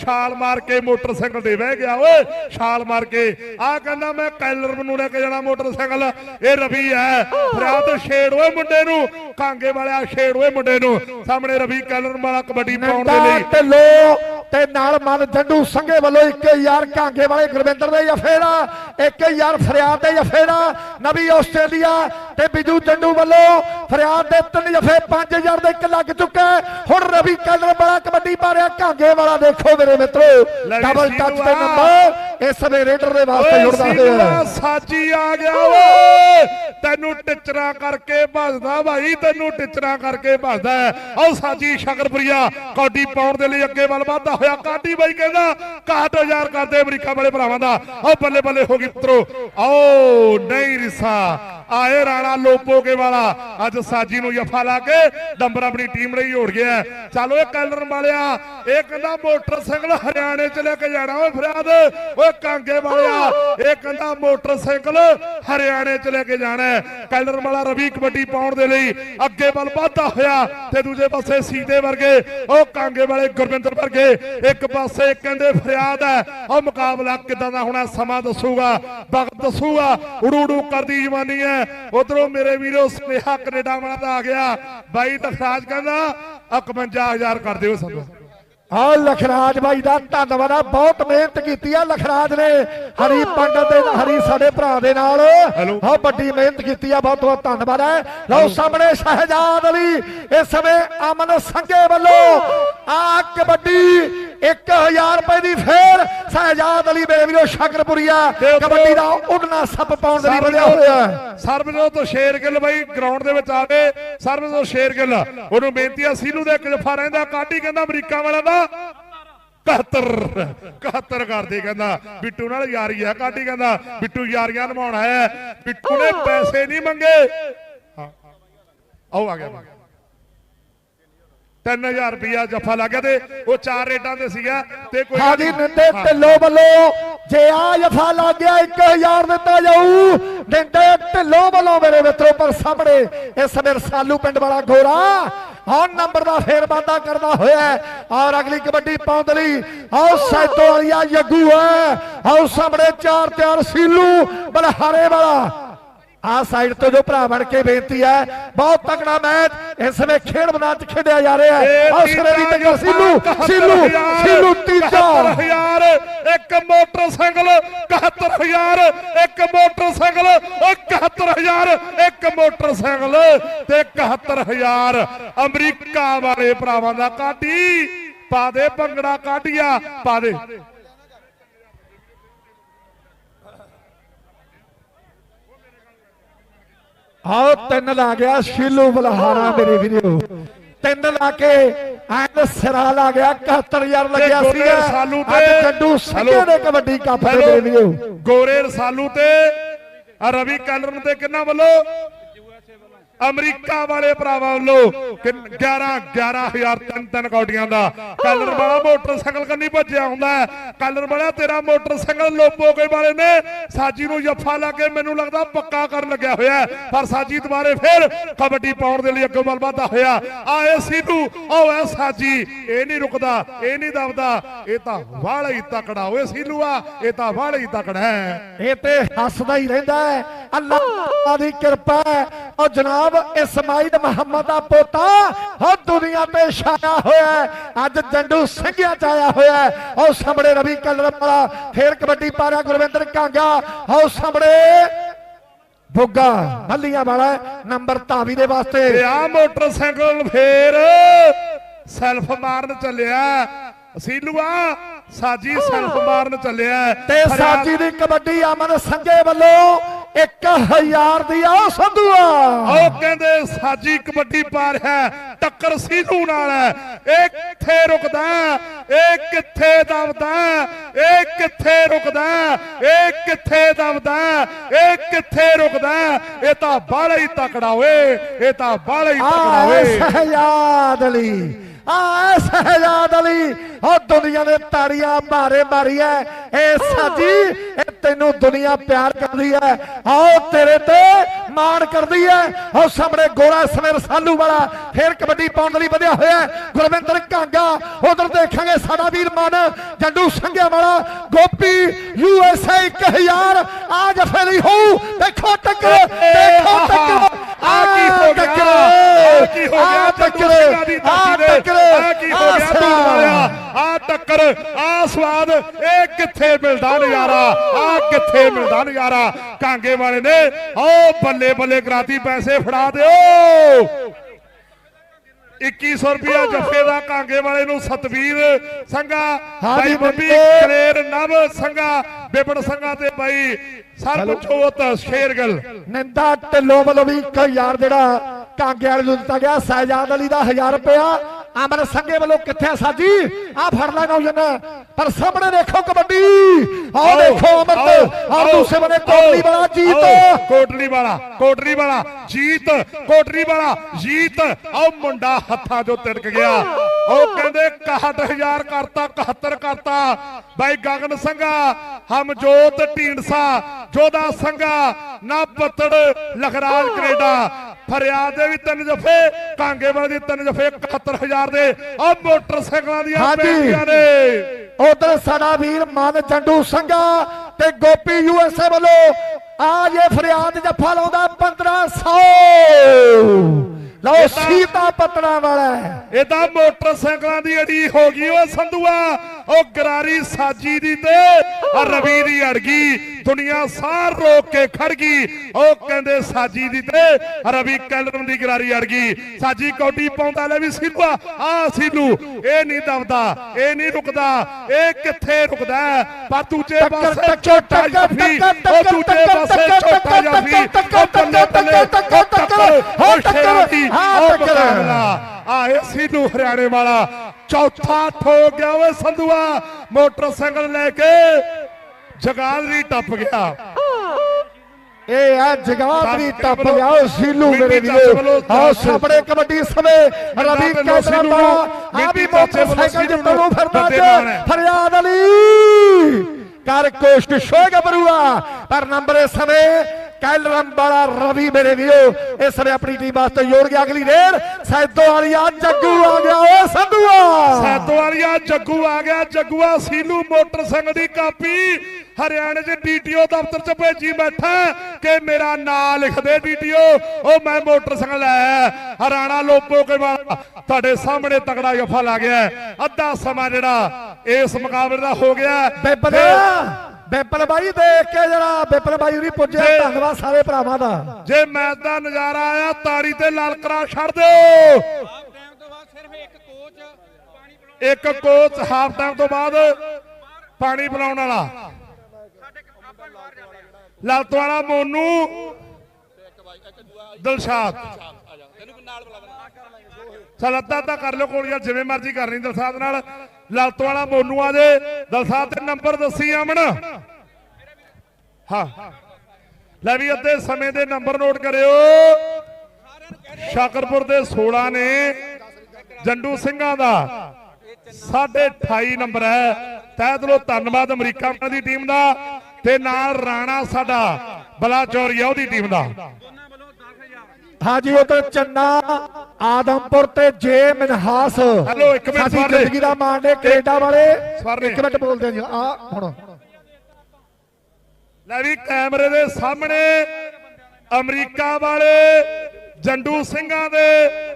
ਛਾਲ ਮਾਰ ਕੇ ਮੋਟਰਸਾਈਕਲ ਤੇ ਬਹਿ ਗਿਆ ਓਏ ਛਾਲ ਮਾਰ ਕੇ। ਆ ਕਹਿੰਦਾ ਮੈਂ ਕੈਲਰ ਨੂੰ ਲੈ ਕੇ ਜਾਣਾ ਮੋਟਰਸਾਈਕਲ। ਇਹ ਰਵੀ ਹੈ ਫਰਿਆਦ ਛੇੜ ਓਏ ਮੁੰਡੇ ਨੂੰ। ਕਾਂਗੇ ਵਾਲਿਆ ਛੇੜ ਓਏ ਮੁੰਡੇ ਨੂੰ। ਸਾਹਮਣੇ ਰਵੀ ਕੈਲਰ ਵਾਲਾ ਕਬੱਡੀ ਪਾਉਣ ਦੇ ਲਈ। ਢਿੱਲੋਂ। ਤੇ ਨਾਲ ਮਨ ਜੰਡੂ ਸੰਘੇ ਵੱਲੋਂ ਇੱਕ ਯਾਰ ਕਾਂਗੇ ਵਾਲੇ ਗੁਰਵਿੰਦਰ ਦੇ ਜਫੇਰਾ ਇੱਕ ਯਾਰ ਫਰਿਆਦ ਦੇ ਜਫੇਰਾ ਨਵੀ ਆਸਟ੍ਰੇਲੀਆ ਤੇ ਬਿਜੂ ਜੰਡੂ ਵੱਲੋਂ ਫਰਿਆਦ ਦੇ ਤਿੰਨ ਜਫੇ 5000 ਦੇ ਇੱਕ ਲੱਗ ਚੁੱਕਾ। ਹੁਣ ਰਵੀ ਕਲਰ ਵਾਲਾ ਕਬੱਡੀ ਪਾ ਰਿਹਾ ਕਾਂਗੇ ਵਾਲਾ ਦੇਖੋ ਮੇਰੇ ਮਿੱਤਰੋ। ਵੀ ਡਬਲ ਟੱਚ ਤੇ। ਨੰਬਰ ਇਸ ਸਮੇਂ ਰੇਡਰ ਦੇ ਵਾਸਤੇ ਜੁੜਦਾ ਸੀਨੂਆ ਹੈ। ਸਾਜੀ ਆ ਗਿਆ ਓਏ! ਤੈਨੂੰ ਟਿਚਰਾ ਕਰਕੇ ਭਜਦਾ ਭਾਈ ਤੈਨੂੰ ਟਿਚਰਾ ਕਰਕੇ ਭਜਦਾ ਓ ਸਾਜੀ ਸ਼ਕਰਪੁਰੀਆ ਕੌਡੀ ਪਾਉਣ ਦੇ ਲਈ ਅੱਗੇ ਵੱਲ ਵਧਦਾ ਹੋਇਆ। ਕਾਡੀ ਬਾਈ ਕਹਿੰਦਾ 61000 ਕਰਦੇ ਅਮਰੀਕਾ ਵਾਲੇ ਭਰਾਵਾਂ ਦਾ। ਓ ਬੱਲੇ ਬੱਲੇ ਹੋ ਗਈ ਪੁੱਤਰੋ ਨਹੀਂ ਰਿਸਾ। ਆਏ ਰਾਣਾ ਲੋਪੋਗੇ ਵਾਲਾ। ਅੱਜ ਸਾਜੀ ਨੂੰ ਜਫਾ ਲਾ ਕੇ ਨੰਬਰ ਆਪਣੀ ਟੀਮ ਲਈ ਹੋੜ ਗਿਆ ਚਲੋ ਇਹ ਕੈਲਰ ਵਾਲਿਆ, ਇਹ ਕਹਿੰਦਾ ਮੋਟਰਸਾਈਕਲ ਹਰਿਆਣੇ ਚ ਲੈ ਕੇ ਜਾਣਾ ਓਏ ਫਰਿਆਦ। ਓਏ ਕਾਂਗੇ ਵਾਲਿਆ, ਇਹ ਕਹਿੰਦਾ ਮੋਟਰਸਾਈਕਲ ਹਰਿਆਣੇ ਚ ਲੈ ਕੇ ਜਾਣਾ ਹੈ। ਕੈਲਰ ਵਾਲਾ ਰਵੀ ਕਬੱਡੀ ਪਾਉਣ ਦੇ ਲਈ ਅੱਗੇ ਵੱਲ ਵਧਦਾ ਹੋਇਆ ਤੇ ਦੂਜੇ ਪਾਸੇ ਸੀਤੇ ਵਰਗੇ, ਉਹ ਕਾਂਗੇ ਵਾਲੇ ਗੁਰਵਿੰਦਰ ਵਰਗੇ। ਇੱਕ ਪਾਸੇ ਕਹਿੰਦੇ ਫਰਿਆਦ ਹੈ, ਉਹ ਮੁਕਾਬਲਾ ਕਿਦਾਂ ਦਾ ਹੋਣਾ ਸਮਾਂ ਦੱਸੂਗਾ। ਵਕਤ ਦੱਸੂਗਾ। ਉਡੂ ਉਡੂ ਕਰਦੀ ਜਵਾਨੀ ਹੈ ਉਧਰੋਂ ਮੇਰੇ ਵੀਰੋ ਸੁਨੇਹਾ ਕੈਨੇਡਾ ਵਾਲਾ ਦਾ ਆ ਗਿਆ। ਬਾਈ ਤਖਰਾਜ ਕਹਿੰਦਾ 51000 ਕਰ ਦਿਓ ਸਾਨੂੰ। ਆ ਲਖਰਾਜ ਬਾਈ ਦਾ ਧੰਨਵਾਦ ਆ ਬਹੁਤ ਮਿਹਨਤ ਕੀਤੀ ਆ ਲਖਰਾਜ ਨੇ। ਹਰੀ ਪੰਡਤ ਦੇ ਹਰੀ ਸਾਡੇ ਭਰਾ ਦੇ ਨਾਲ। ਆ ਵੱਡੀ ਮਿਹਨਤ ਕੀਤੀ ਆ ਬਹੁਤ ਬਹੁਤ ਧੰਨਵਾਦ ਹੈ ਲਓ ਸਾਹਮਣੇ ਸ਼ਹਿਜਾਦ ਅਲੀ ਇਸ ਸਮੇਂ ਅਮਨ ਸੰਘੇ ਵੱਲੋਂ ਆ ਕਬੱਡੀ 1000 ਰੁਪਏ ਦੀ ਫੇਰ ਸ਼ਹਿਜਾਦ ਅਲੀ ਮੇਰੇ ਵੀਰੋ ਸ਼ਕਰਪੁਰੀਆ ਕਬੱਡੀ ਦਾ ਉਡਣਾ ਸੱਪ ਪਾਉਣ ਦੇ ਲਈ ਵਧਿਆ ਹੋਇਆ। ਹੈ ਸਰਬਜੋਤ ਤੋਂ ਸ਼ੇਰਗਿੱਲ ਬਾਈ ਗਰਾਊਂਡ ਦੇ ਵਿੱਚ ਆ ਕੇ ਸਰਬਜੋਤ ਸ਼ੇਰਗਿੱਲ ਉਹਨੂੰ ਬੇਨਤੀ ਆ ਸੀਨੂ ਦੇ ਇੱਕ ਜਫਾ ਰਹਿੰਦਾ ਕਾਟੀ ਕਹਿੰਦਾ ਅਮਰੀਕਾ ਵਾਲਾ ਦਾ। 71 71 ਕਰਦੇ ਕਹਿੰਦਾ ਬਿੱਟੂ ਨਾਲ ਯਾਰੀ ਆ ਕਾਟੀ ਕਹਿੰਦਾ ਬਿੱਟੂ ਯਾਰੀਆਂ ਨਿਭਾਉਣਾ ਹੈ ਬਿੱਟੂ ਨੇ ਪੈਸੇ ਨਹੀਂ ਮੰਗੇ। ਹਾਂ। ਆਓ ਆ ਗਿਆ 3000 ਰੁਪਿਆ ਜਫਾ ਲੱਗ ਗਿਆ ਤੇ ਉਹ ਚਾਰ ਰੇਟਾਂ ਤੇ ਸੀਗਾ ਤੇ ਕੋਈ ਹਾਜੀ ਨਿੰਦੇ ਢਿੱਲੋਂ ਵੱਲੋਂ ਜੇ ਆ ਜਫਾ ਲੱਗ ਗਿਆ 1000 ਦਿੱਤਾ ਜਾਊ। ਨਿੰਦੇ ਢਿੱਲੋਂ ਵੱਲੋਂ ਮੇਰੇ ਮਿੱਤਰੋ ਪਰ ਸਾਹਮਣੇ ਇਸ ਸਮੇਂ ਰਸਾਲੂ ਪਿੰਡ ਵਾਲਾ ਗੋਰਾ ਹੁਣ ਨੰਬਰ ਦਾ ਫੇਰ ਵਾਧਾ ਕਰਦਾ ਹੋਇਆ। ਔਰ ਅਗਲੀ ਕਬੱਡੀ ਪਾਉਣ ਦੇ ਲਈ ਆਓ ਸੈਤੋ ਵਾਲੀਆ ਯੱਗੂ ਹੈ। ਆਓ ਸਾਹਮਣੇ ਚਾਰ ਚਾਰ ਸੀਲੂ ਬਲਹਾਰੇ ਵਾਲਾ ਆ ਸਾਈਡ ਤੋਂ ਜੋ ਭਰਾ ਬਣ ਕੇ ਬੇਨਤੀ ਹੈ ਬਹੁਤ ਤਕੜਾ ਮੈਚ। ਇਸ ਸਮੇਂ ਖੇਡ ਮੈਦਾਨ 'ਚ ਖੇਡਿਆ ਜਾ ਰਿਹਾ ਹੈ। ਹੌਸਲੇ ਦੀ ਤੱਕ ਸੀਲੂ ਸੀਲੂ 71,000, ਸੀਲੂ ਤੀਜਾ। 71,000 ਇੱਕ ਮੋਟਰਸਾਈਕਲ 71000 ਇੱਕ ਮੋਟਰਸਾਈਕਲ। 71000 ਇੱਕ ਮੋਟਰਸਾਈਕਲ ਤੇ 71000 ਅਮਰੀਕਾ ਵਾਲੇ ਭਰਾਵਾਂ ਦਾ ਕਾਟੀ ਪਾ ਦੇ ਭੰਗੜਾ ਕਾਟਿਆ ਪਾ ਦੇ। ਆਓ ਤਿੰਨ ਲਾ ਗਿਆ ਸ਼ੀਲੂ ਬਲਹਾਰਾ ਮੇਰੇ ਵੀਰੋ। ਤਿੰਨ ਲਾ ਕੇ ਐਨ ਸਿਰਾ ਲਾ ਗਿਆ 71000 ਲੱਗਿਆ ਸੀਗਾ। ਅੱਜ ਤੇ- ਜੰਡੂ ਸਿੰਘੇ। ਦੇ ਕਬੱਡੀ ਕੱਪ ਦੇ ਵੀਰੋ। ਗੋਰੇ ਰਸਾਲੂ ਤੇ ਆ ਰਵੀ ਕੈਲਰਨ ਤੇ ਕਿੰਨਾ ਵੱਲੋਂ? ਅਮਰੀਕਾ ਵਾਲੇ ਭਰਾਵਾਂ ਵੱਲੋਂ ਕਿ 11 11000 ਤਿੰਨ ਤਿੰਨ ਕੌਡੀਆਂ ਦਾ। ਕਲਰ ਵਾਲਾ ਮੋਟਰਸਾਈਕਲ ਕੰਨੀ ਭੱਜਿਆ ਹੁੰਦਾ ਕਲਰ ਵਾਲਾ ਤੇਰਾ ਮੋਟਰਸਾਈਕਲ ਲੋਪੋਗੇ ਵਾਲੇ ਨੇ। ਸਾਜੀ ਨੂੰ ਜੱਫਾ ਲਾ ਕੇ ਮੈਨੂੰ ਲੱਗਦਾ ਪੱਕਾ ਕਰਨ ਲੱਗਿਆ ਹੋਇਆ ਪਰ ਸਾਜੀ ਦੁਬਾਰੇ ਫਿਰ ਕਬੱਡੀ ਪਾਉਣ ਦੇ ਲਈ ਅੱਗੇ ਵੱਲ ਵਧਦਾ ਹੋਇਆ। ਆਏ ਸੀਧੂ ਉਹ ਐ ਸਾਜੀ। ਇਹ ਨਹੀਂ ਰੁਕਦਾ, ਇਹ ਨਹੀਂ ਦਬਦਾ। ਇਹ ਤਾਂ ਵਾਲਾ ਹੀ ਤਕੜਾ। ਓਏ ਸੀਲੂ ਆ, ਇਹ ਤਾਂ ਵਾਲਾ ਹੀ ਤਕੜਾ ਹੈ। ਇਹ ਤੇ ਹੱਸਦਾ ਹੀ ਰਹਿੰਦਾ ਹੈ। ਅੱਲਾਹ ਦੀ ਕਿਰਪਾ ਹੈ। ਉਹ ਜਨਾਬ ਇਸਮਾਈਲ ਮੁਹੰਮਦ ਦਾ ਪੋਤਾ ਉਹ ਦੁਨੀਆ ਤੇ ਛਾਇਆ ਹੋਇਆ ਹੈ। ਅੱਜ ਜੰਡੂ ਸਿੰਘਿਆ ਚ ਆਇਆ ਹੋਇਆ ਹੈ। ਉਹ ਸਾਹਮਣੇ ਰਵੀ ਕਲਰ ਵਾਲਾ ਫੇਰ ਕਬੱਡੀ ਪਾ ਰਿਹਾ ਗੁਰਵਿੰਦਰ ਕਾਂਗਾ ਉਹ ਸਾਹਮਣੇ ਬੁੱਗਾ ਮੱਲੀਆਂ ਵਾਲਾ ਨੰਬਰ ਧਾਵੀ ਦੇ ਵਾਸਤੇ। ਆ ਮੋਟਰਸਾਈਕਲ ਫੇਰ ਸੈਲਫ ਮਾਰਨ ਚੱਲਿਆ। ਸੀਲੂਆ ਸਾਜੀ ਸੈਲਫ ਮਾਰਨ ਚੱਲਿਆ। ਤੇ ਸਾਜੀ ਦੀ ਕਬੱਡੀ ਅਮਨ ਸੰਗੇ ਵੱਲੋਂ 1000 ਦੀ ਆ ਸੰਧੂਆ ਉਹ ਕਹਿੰਦੇ ਸਾਜੀ ਕਬੱਡੀ ਪਾ ਰਿਹਾ ਟੱਕਰ ਸੀਧੂ ਨਾਲ ਹੈ ਇਹ ਕਿੱਥੇ ਰੁਕਦਾ? ਇਹ ਕਿੱਥੇ ਦਬਦਾ? ਇਹ ਕਿੱਥੇ ਰੁਕਦਾ? ਇਹ ਕਿੱਥੇ ਦਬਦਾ ਹੈ? ਇਹ ਕਿੱਥੇ ਰੁਕਦਾ? ਇਹ ਤਾਂ ਬਾਹਲਾ ਹੀ ਤਕੜਾ ਓਏ ਇਹ ਤਾਂ ਬਾਹਲਾ ਹੀ ਤਕੜਾ ਓਏ ਸਹਜਾਦ ਅਲੀ ਆ ਸਹਜਾਦ ਅਲੀ ਉਹ ਦੁਨੀਆ ਨੇ ਤਾੜੀਆਂ ਮਾਰੇ ਮਾਰੀਐ ਇਹ ਸਾਜੀ ਇਹ ਤੈਨੂੰ ਦੁਨੀਆ ਪਿਆਰ ਕਰਦੀ ਐ। ਆਓ ਤੇਰੇ ਤੇ ਮਾਣ ਕਰਦੀ ਐ। ਉਹ ਸਾਹਮਣੇ ਗੋਰਾ ਸਮੇਰ ਸਾਲੂ ਵਾਲਾ ਫੇਰ ਕਬੱਡੀ ਪਾਉਣ ਦੇ ਲਈ ਵਧਿਆ ਹੋਇਆ। ਗੁਰਵਿੰਦਰ ਕਾਂਗਾ ਉਧਰ ਦੇਖਾਂਗੇ ਸਾਡਾ ਵੀਰ ਮਨ ਜੰਡੂ ਸੰਘਿਆ ਵਾਲਾ। ਗੋਪੀ ਯੂ ਐਸ ਏ 1000 ਆ ਜਫੇ ਲਈ ਹੋਊ ਦੇਖੋ ਟੱਕਰ ਦੇਖੋ ਟੱਕਰ। ਆ ਕੀ ਹੋ ਗਿਆ? ਆ ਕੀ ਹੋ ਗਿਆ? ਟੱਕਰ ਦੀ ਆ ਆ ਟੱਕਰ ਆ ਸਵਾਦ ਇਹ ਕਿੱਥੇ ਮਿਲਦਾ ਨਜ਼ਾਰਾ? ਆ ਕਿੱਥੇ ਮਿਲਦਾ ਨਜ਼ਾਰਾ? ਕਾਂਗੇ ਵਾਲੇ ਨੇ ਓ ਬੱਲੇ ਬੱਲੇ ਕਰਾਤੀ ਪੈਸੇ ਫੜਾ ਦਿਓ। 2100 ਰੁਪਿਆ ਜੱਫੇ ਦਾ ਕਾਂਗੇ ਵਾਲੇ ਨੂੰ ਸਤਵੀਰ ਸੰਗਾ ਬਾਈ ਬੱਬੀ। ਕਰੇਰ ਨਵ ਸੰਗਾ ਬਿਪਨ ਸੰਗਾ ਤੇ ਬਾਈ ਸਰਬਜੋਤ ਸ਼ੇਰਗਲ। ਨਿੰਦਾ ਢਿੱਲੋਂ ਵੱਲੋਂ ਵੀ 1000 ਜਿਹੜਾ ਕਾਂਗੇ ਵਾਲੇ ਨੂੰ ਦਿੱਤਾ ਗਿਆ ਸਹਿਜਾਦ ਅਲੀ ਦਾ 1000 ਰੁਪਇਆ। ਅਮਰ ਸੰਗੇ ਵੱਲੋਂ ਕਿੱਥੇ ਆ ਸਾਜੀ? ਆ ਫੜ ਲੈ ਨੌਜਨ ਪਰ ਸਾਹਮਣੇ ਦੇਖੋ ਕਬੱਡੀ। ਆਓ, ਦੇਖੋ ਅਮਰ ਆਓ, ਆਓ ਦੂਸਰੇ ਬੰਨੇ ਕੋਟਲੀ ਵਾਲਾ ਜੀਤ। ਕੋਟਲੀ ਵਾਲਾ ਕੋਟਲੀ ਵਾਲਾ ਜੀਤ ਕੋਟਲੀ ਵਾਲਾ ਜੀਤ। ਆਓ ਮੁੰਡਾ ਹੱਥਾਂ 'ਚੋਂ ਤਿੜਕ ਗਿਆ। ਉਹ ਕਹਿੰਦੇ 61000 ਕਰਤਾ 71 ਕਰਤਾ। ਬਾਈ ਗਗਨ ਸੰਗਾ ਹਮਜੋਤ ਢੀਂਡਸਾ ਜੋਦਾ ਸੰਗਾ ਨਾ ਪੱਤੜ ਲਖਰਾਜ ਕੈਨੇਡਾ। ਫਰਿਆਦ ਦੇ ਵੀ ਤਿੰਨ ਜਫੇ ਕਾਂਗੇ ਵਾਲੇ ਦੀ ਤਿੰਨ ਜਫੇ 71000 ਦੇ। ਆ ਮੋਟਰਸਾਈਕਲਾਂ ਦੀਆਂ। ਬੈਟਰੀਆਂ ਨੇ। ਉਧਰ ਸਾਡਾ ਵੀਰ ਮਨ ਚੰਡੂ ਸੰਗਾ ਤੇ ਗੋਪੀ ਯੂਐਸਏ ਵੱਲੋਂ ਆ ਜੇ ਫਰਿਆਦ ਜੱਫਾ ਲਾਉਂਦਾ 1500 ਲਓ ਸੀਤਾ ਪਤਣਾ ਵਾਲਾ ਇਹ ਤਾਂ ਮੋਟਰਸਾਈਕਲਾਂ ਦੀ ਅੜੀ ਹੋ ਗਈ ਓ ਸੰਧੂਆ। ਉਹ ਗਰਾਰੀ ਸਾਜੀ ਦੀ ਤੇ ਰਵੀ ਦੀ ਅੜ ਗਈ ਦੁਨੀਆ ਸਾਰ ਰੋਕ ਕੇ ਖੜ ਗਈ ਉਹ ਕਹਿੰਦੇ ਸਾਜੀ ਦੀ ਤੇ ਰਵੀ ਕੈਲਰਨ ਦੀ ਗਰਾਰੀ ਅੜ ਗਈ ਸਾਜੀ ਕੌਡੀ ਪਾਉਂਦਾ ਲੈ ਵੀ ਸੀਲੂਆ ਆ ਸੀਲੂ ਇਹ ਨਹੀਂ ਦਬਦਾ ਇਹ ਨਹੀਂ ਰੁਕਦਾ ਇਹ ਕਿੱਥੇ ਰੁਕਦਾ? ਪਰ ਦੂਜੇ ਪਾਸੇ ਛੋਟਾ ਜਾਫੀ ਉਹ ਦੂਜੇ ਪਾਸੇ ਛੋਟਾ ਜਾਫੀ ਟੱਕਰ, ਉਹ ਟੱਕਰ, ਟੱਕਰ, ਟੱਕਰ, ਟੱਕਰ ਹਾਂ, ਟੱਕਰ, ਹਾਂ, ਟੱਕਰ। ਆਏ ਸੀਨੂ ਹਰਿਆਣੇ ਵਾਲਾ। ਚੌਥਾ ਠੋਕ ਗਿਆ ਓਏ ਸੰਧੂਆ ਮੋਟਰਸਾਈਕਲ ਲੈ ਕੇ ਜਗਾਦਰੀ ਟੱਪ ਗਿਆ। ਇਹ ਆ ਜਗਾਦਰੀ ਟੱਪ ਗਿਆ ਉਹ ਸੀਲੂ ਮੇਰੇ ਵੀਰੋ। ਆਹ ਸਾਹਮਣੇ ਕਬੱਡੀ ਸਮੇਂ ਰਵੀ ਕੈਸਰਾ ਵਾਲਾ ਨੂੰ, ਆ ਵੀ ਮੋਟਰਸਾਈਕਲ ਜਿੱਤਣ ਨੂੰ ਫਿਰਦਾ ਹੈ। ਫਰਿਆਦ ਅਲੀ ਕਰ ਕੋਸ਼ਿਸ਼ ਹੋਏ ਗੱਭਰੂਆ ਪਰ ਨੰਬਰ ਇਸ ਸਮੇਂ ਕੈਲਰਮ ਵਾਲਾ ਰਵੀ ਮੇਰੇ ਵੀਰੋ ਇਸ ਸਮੇਂ ਆਪਣੀ ਟੀਮ ਵਾਸਤੇ ਜੋੜ ਗਿਆ ਅਗਲੀ ਰੇਡ। ਸੈਦੋ ਵਾਲੀਆ ਜੱਗੂ ਆ ਗਿਆ ਓਏ ਸੰਧੂਆ ਸੈਦੋ ਵਾਲੀਆ ਜੱਗੂ ਆ ਗਿਆ ਜੱਗੂਆ ਸੀਲੂ ਮੋਟਰਸਾਈਕਲ ਦੀ ਕਾਪੀ। ਹਰਿਆਣੇ ਦੇ ਡੀਟੀਓ ਦਫ਼ਤਰ 'ਚ ਭੇਜੀ ਬੈਠਾ ਕਿ ਮੇਰਾ ਨਾਂ ਲਿਖ ਦੇ ਡੀਟੀਓ ਉਹ ਮੈਂ ਮੋਟਰਸਾਈਕਲ ਲੈ ਹਰਿਆਣਾ ਲੋਪੋ ਕੇ ਵਾਲਾ ਤੁਹਾਡੇ ਸਾਹਮਣੇ ਤਗੜਾ ਜਫਾ ਲਾ ਗਿਆ। ਅੱਧਾ ਸਮਾਂ ਜਿਹੜਾ ਇਸ ਮੁਕਾਬਲੇ ਦਾ ਹੋ ਗਿਆ ਹੈ। ਤੇ ਬਿਪਨ ਬਾਈ ਦੇਖ ਕੇ ਜਰਾ ਬਿਪਨ ਬਾਈ ਵੀ ਪੁੱਜਿਆ। ਧੰਨਵਾਦ ਸਾਰੇ ਭਰਾਵਾਂ ਦਾ। ਜੇ ਮੈਚ ਦਾ ਨਜ਼ਾਰਾ ਆਇਆ ਤਾੜੀ ਤੇ ਲਲਕਰਾ ਛੱਡ ਦਿਓ। ਟਾਈਮ ਤੋਂ ਬਾਅਦ ਸਿਰਫ ਇੱਕ ਕੋਚ ਪਾਣੀ ਪਿਲਾਉਣ ਇੱਕ ਕੋਚ ਹਾਫ ਟਾਈਮ ਤੋਂ ਬਾਅਦ ਪਾਣੀ ਪਿਲਾਉਣ ਵਾਲਾ। ਸਾਡੇ ਆਪਾਂ ਵੀ ਬਾਹਰ ਜਾਂਦੇ ਆ ਲਲਤ ਵਾਲਾ ਮੋਨੂ ਦਿਲਸ਼ਾਦ। ਤੈਨੂੰ ਨਾਲ ਬੁਲਾ ਦੇਣਾ ਚਲ ਅੱਧਾ ਅੱਧਾ ਕਰ ਲਿਓ ਕੋਲੀਆਂ ਜਿਵੇਂ ਮਰਜ਼ੀ ਕਰਨੀ ਦਲਸਾਦ ਨਾਲ। ਲਲਤ ਵਾਲਾ ਮੋਨੂ ਆ ਜੇ। ਨੰਬਰ ਦੱਸੀ ਆਮਣ ਹਾਂ। ਲੈ ਵੀ ਅੱਧੇ ਸਮੇਂ ਦੇ ਨੰਬਰ ਨੋਟ ਕਰਿਓ। ਸ਼ਾਕਰਪੁਰ ਦੇ 16 ਨੇ ਜੰਡੂ ਸਿੰਘਾਂ ਦਾ ਸਾਢੇ 28 ਨੰਬਰ ਹੈ। ਤਹਿ ਦਿਲੋਂ ਧੰਨਵਾਦ ਅਮਰੀਕਾ ਦੀ ਟੀਮ ਦਾ ਤੇ ਨਾਲ ਰਾਣਾ ਸਾਡਾ ਬਲਾਚੌਰੀਆ ਉਹਦੀ ਟੀਮ ਦਾ। ਹਾਂਜੀ ਉਧਰ ਚੰਨਾ ਆਦਮਪੁਰ ਤੇ ਜੇ ਮਨਹਾਸ ਹੈਲੋ, ਇੱਕ ਮਿੰਟ ਸਾਡੀ ਨੇ। ਜ਼ਿੰਦਗੀ ਦਾ ਮਾਣ ਨੇ ਕੈਨੇਡਾ ਵਾਲੇ ਨੇ। ਇੱਕ ਮਿੰਟ ਬੋਲਦੇ ਜੀ ਆ ਹੁਣ ਲੈ ਵੀ ਕੈਮਰੇ ਦੇ ਸਾਹਮਣੇ ਅਮਰੀਕਾ ਵਾਲੇ ਜੰਡੂ ਸਿੰਘਾਂ ਦੇ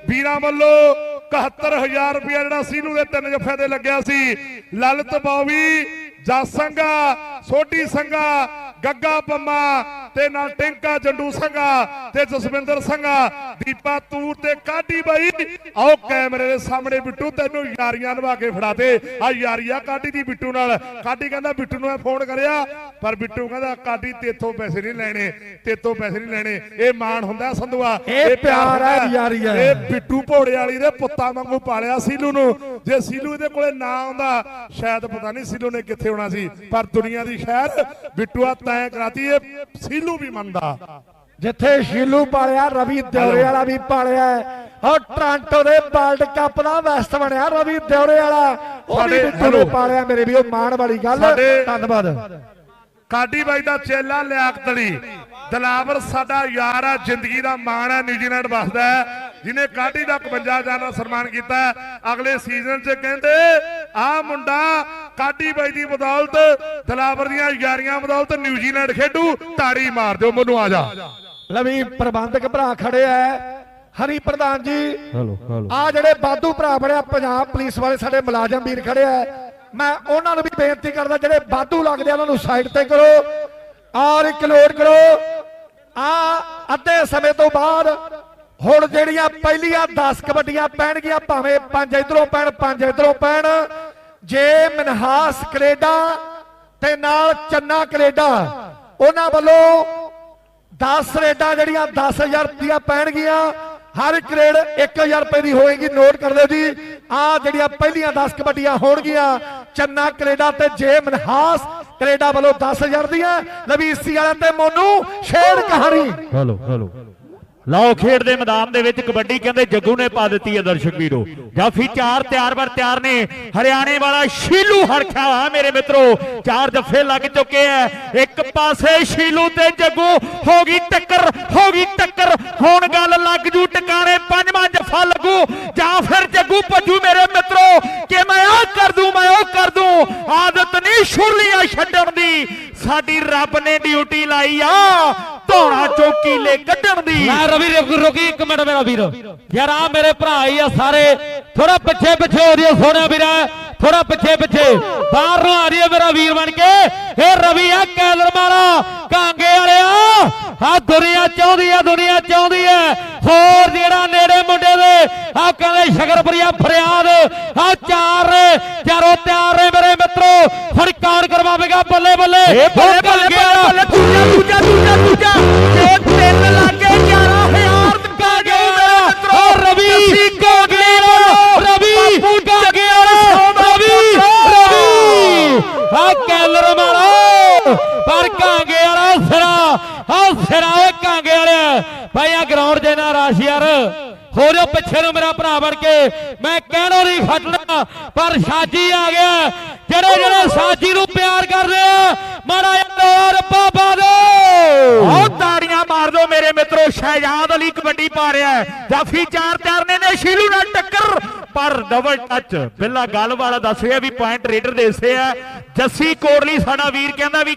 ਵੀਰਾਂ ਵੱਲੋਂ 71000 ਰੁਪਇਆ ਜਿਹੜਾ ਸੀਨੂ ਦੇ ਤਿੰਨ ਜੱਫਿਆਂ ਤੇ ਲੱਗਿਆ ਸੀ ਲਲਿਤ ਬੌਵੀ ਜਸ ਸੰਘਾ ਸੋਢੀ ਸੰਘਾ ਗੱਗਾ ਪੰਮਾ ਤੇ ਨਾਲ ਟਿੰਕਾ ਜੰਡੂ ਸੰਘਾ ਤੇ ਜਸਵਿੰਦਰ ਸੰਘਾ। ਦੀਪਾ ਤੂਰ ਤੇ ਕਾਢੀ ਬਾਈ। ਆਓ ਕੈਮਰੇ ਦੇ ਸਾਹਮਣੇ ਬਿੱਟੂ ਤੈਨੂੰ ਯਾਰੀਆਂ ਨਿਭਾ ਕੇ ਫੜਾਤੇ ਆ ਯਾਰੀਆ ਕਾਢੀ ਦੀ ਬਿੱਟੂ ਨਾਲ। ਕਾਢੀ ਕਹਿੰਦਾ ਬਿੱਟੂ ਨੂੰ ਮੈਂ ਫੋਨ ਕਰਿਆ। ਪਰ ਬਿੱਟੂ ਕਹਿੰਦਾ ਕਾਢੀ ਤੇਥੋਂ ਪੈਸੇ ਨਹੀਂ ਲੈਣੇ ਤੇਥੋਂ ਪੈਸੇ ਨਹੀਂ ਲੈਣੇ। ਇਹ ਮਾਣ ਹੁੰਦਾ ਸੰਧੂਆ। ਇਹ ਪਿਆਰ ਹੈ, ਹੁੰਦਾ। ਯਾਰੀ ਹੈ। ਇਹ ਬਿੱਟੂ ਭੋੜੇ ਵਾਲੀ ਦੇ ਪੁੱਤਾਂ ਵਾਂਗੂ ਪਾਲਿਆ ਸੀਲੂ ਨੂੰ। ਜੇ ਸੀਲੂ ਇਹਦੇ ਕੋਲੇ ਨਾ ਆਉਂਦਾ ਸ਼ਾਇਦ ਪਤਾ ਨਹੀਂ ਸੀਲੂ ਨੇ ਕਿੱਥੇ ਹੋਣਾ ਸੀ। ਪਰ ਦੁਨੀਆ ਦੀ ਸ਼ਹਿਰ ਬਿੱਟੂਆ ਤੈਅ ਕਰਾਤੀ ਇਹ ਸੀਲੂ ਵੀ ਮੰਨਦਾ। ਜਿੱਥੇ ਸ਼ੀਲੂ ਪਾਲਿਆ ਰਵੀ ਦਿਉਰੇ ਵਾਲਾ ਵੀ ਪਾਲਿਆ ਔਰ ਟ੍ਰਾਂਟੋ ਦੇ ਵਰਲਡ ਕੱਪ ਦਾ ਵੈਸਟ ਬਣਿਆ ਰਵੀ ਦਿਉਰੇ ਵਾਲਾ। ਉਹ ਵੀ ਬਿੱਟੂ। ਪਾਲਿਆ ਮੇਰੇ ਵੀ ਉਹ ਮਾਣ ਵਾਲੀ ਗੱਲ। ਧੰਨਵਾਦ। ਕਾਡੀ ਬਾਈ ਦਾ ਚੇਲਾ ਲਿਆਕਤ ਅਲੀ ਦਲਾਵਰ ਸਾਡਾ ਯਾਰ ਹੈ ਜ਼ਿੰਦਗੀ ਦਾ ਮਾਣ ਹੈ ਨਿਊਜ਼ੀਲੈਂਡ ਵਸਦਾ ਹੈ। ਜਿਹਨੇ ਕਾਡੀ ਦਾ 51 ਹਜ਼ਾਰ ਦਾ ਸਨਮਾਨ ਕੀਤਾ। ਅਗਲੇ ਸੀਜ਼ਨ 'ਚ ਕਹਿੰਦੇ ਆਹ ਮੁੰਡਾ ਕਾਡੀ ਬਾਈ ਦੀ ਬਦੌਲਤ ਦਲਾਵਰ ਦੀਆਂ ਯਾਰੀਆਂ ਬਦੌਲਤ ਨਿਊਜ਼ੀਲੈਂਡ ਖੇਡੂ ਤਾੜੀ ਮਾਰ ਦਿਓ ਮੈਨੂੰ ਆ ਜਾ। ਲਵੀ ਪ੍ਰਬੰਧਕ ਭਰਾ ਖੜੇ ਐ। ਹਰੀ ਪ੍ਰਧਾਨ ਜੀ ਹੈਲੋ ਹੈਲੋ। ਆ ਜਿਹੜੇ ਬਾਦੂ ਭਰਾ ਬੜਿਆ ਪੰਜਾਬ ਪੁਲਿਸ ਵਾਲੇ ਸਾਡੇ ਮੁਲਾਜ਼ਮ ਵੀਰ ਖੜੇ ਐ। ਮੈਂ ਉਹਨਾਂ ਨੂੰ ਵੀ ਬੇਨਤੀ ਕਰਦਾ ਜਿਹੜੇ ਬਾਦੂ ਲੱਗਦੇ ਉਹਨਾਂ ਨੂੰ ਸਾਈਡ ਤੇ ਕਰੋ। ਔਰ ਇੱਕ ਲੋਡ ਕਰੋ। ਆ ਅੱਧੇ ਸਮੇਂ ਤੋਂ ਬਾਅਦ ਹੁਣ ਜਿਹੜੀਆਂ ਪਹਿਲੀਆਂ 10 ਕਬੱਡੀਆਂ ਪੈਣਗੀਆਂ ਭਾਵੇਂ ਪੰਜ ਇਧਰੋਂ ਪੈਣ ਪੰਜ ਇਧਰੋਂ ਪੈਣ ਜੇ ਮਨਹਾਸ ਕੈਨੇਡਾ ਤੇ ਨਾਲ ਚੰਨਾ ਕੈਨੇਡਾ ਉਹਨਾਂ ਵੱਲੋਂ 10 ਰੇਡਾਂ ਜਿਹੜੀਆਂ 10000 ਰੁਪਇਆ ਪੈਣਗੀਆਂ, ਹਰ ਕਰੇਡ 1000 ਰੁਪਏ ਦੀ ਹੋਏਗੀ, ਨੋਟ ਕਰ ਲਿਓ ਜੀ। ਆ ਜਿਹੜੀਆਂ ਪਹਿਲੀਆਂ 10 ਕਬੱਡੀਆਂ ਹੋਣਗੀਆਂ, ਚੰਨਾ ਕੈਨੇਡਾ ਤੇ ਜੇ ਮਨਹਾਸ ਕੈਨੇਡਾ ਵੱਲੋਂ 10000 ਦੀਆਂ ਨਵੀਸੀ ਵਾਲਿਆਂ ਤੇ ਮੋਨੂ ਛੇੜ ਕਹਾਣੀ। ਹੈਲੋ ਹੈਲੋ ਲਓ ਖੇਡ ਦੇ ਮੈਦਾਨ ਦੇ ਵਿੱਚ ਕਬੱਡੀ ਕਹਿੰਦੇ ਜੱਗੂ ਨੇ ਪਾ ਦਿੱਤੀ ਹੈ ਦਰਸ਼ਕ ਵੀਰੋ। ਜਾਫੀ ਚਾਰ ਤਿਆਰ ਬਰ ਤਿਆਰ ਨੇ। ਹਰਿਆਣੇ ਵਾਲਾ ਸ਼ੀਲੂ ਹਰਖਿਆ ਮੇਰੇ ਮਿੱਤਰੋ। ਚਾਰ ਜੱਫੇ ਲੱਗ ਚੁੱਕੇ ਐ। ਇੱਕ ਪਾਸੇ ਸ਼ੀਲੂ ਤੇ ਜੱਗੂ। ਹੋ ਗਈ ਟੱਕਰ, ਹੋ ਗਈ ਟੱਕਰ। ਹੁਣ ਗੱਲ ਲੱਗ ਜੂ ਟਿਕਾਣੇ। ਪੰਜਵਾਂ ਜੱਫਾ ਲੱਗੂ। ਜਾਂ ਫਿਰ ਜੱਗੂ ਭੱਜੂ ਮੇਰੇ ਮਿੱਤਰੋ। ਕਿ ਮੈਂ ਆ ਕਰ ਦੂੰ, ਮੈਂ ਉਹ ਕਰ ਦੂੰ। ਆਦਤ ਨਹੀਂ ਸ਼ੁਰਲੀਆਂ ਛੱਡਣ ਦੀ। ਸਾਡੀ ਰੱਬ ਨੇ ਡਿਊਟੀ ਲਾਈ ਆ। ਧੋਣਾ ਚੌਕੀਲੇ ਕੱਢਣ ਦੀ। ਮੈਂ ਰਵੀ ਰੁਕ ਰੁਕੀ ਇੱਕ ਮਿੰਟ ਮੇਰਾ ਵੀਰ। ਯਾਰ ਆ ਮੇਰੇ ਭਰਾ ਹੀ ਆ ਸਾਰੇ। ਥੋੜਾ ਪਿੱਛੇ ਪਿੱਛੇ ਹੋ ਰਿਹਾ ਸੋਹਣਾ ਵੀਰਾ। ਥੋੜਾ ਪਿੱਛੇ ਪਿੱਛੇ। ਬਾਹਰ ਨੂੰ ਆ ਰਹੀ ਹੈ ਮੇਰਾ ਵੀਰ ਬਣ ਕੇ। ਇਹ ਰਵੀ ਆ ਕੈਲਰ ਮਾਲਾ ਕਾਂਗੇ ਵਾਲਿਆ ਆ ਦੁਨੀਆ ਚਾਹੁੰਦੀ ਆ ਦੁਨੀਆ ਚਾਹੁੰਦੀ ਹੈ। ਹੋਰ ਜਿਹੜਾ ਨੇੜੇ ਮੁੰਡੇ ਦੇ ਆ ਕਹਿੰਦੇ ਸ਼ਕਰਪੁਰੀਆ ਫਰਿਆਦ ਆ ਚਾਰ ਚਾਰੋਂ ਤਿਆਰ ਨੇ ਮੇਰੇ ਮਿੱਤਰੋ। ਹੁਣ ਕੌਣ ਕਰਵਾਵੇਗਾ ਬੱਲੇ ਬੱਲੇ? ਬੱਲੇ ਬੱਲੇ ਬੱਲੇ ਬੱਲੇ ਦੂਜਾ ਦੂਜਾ ਦੂਜਾ ਦੂਜਾ। ਜੇ ਤਿੰਨ ਲੱਗੇ ਪਿੱਛੇ ਨੂੰ ਮੇਰਾ ਭਰਾ ਬਣ ਕੇ ਮੈਂ ਕਹਿਣੋ ਨਹੀਂ ਖੱਟਣਾ ਪਰ ਸਾਜੀ ਆ ਗਿਆ। ਜਿਹੜੇ ਜਿਹੜੇ ਸਾਜੀ ਨੂੰ ਪਿਆਰ ਕਰਦੇ ਆ, ਮਾੜਾ ਜਿਹਾ ਰੱਬਾ ਪਾ ਦਿਓ ਆਓ ਤਾੜੀਆਂ ਮਾਰ ਦਿਓ ਮੇਰੇ ਮਿੱਤਰੋ, ਸ਼ਹਿਜਾਦ ਅਲੀ ਕਬੱਡੀ ਪਾ ਰਿਹਾ ਜਾਫੀ ਚਾਰ ਚਾਰਨੇ ਨੇ ਨੇ ਸ਼ੀਲੂ ਨਾਲ ਟੱਕਰ, ਪਰ ਡਬਲ ਟੱਚ ਬਿੱਲਾ ਗੱਲ ਵਾਲਾ ਦੱਸ ਰਿਹਾ ਵੀ ਪੁਆਇੰਟ ਰੇਡਰ ਦੇ ਹਿੱਸੇ ਆ। ਜੱਸੀ ਕੋਰਲੀ ਸਾਡਾ ਵੀਰ ਕਹਿੰਦਾ ਵੀ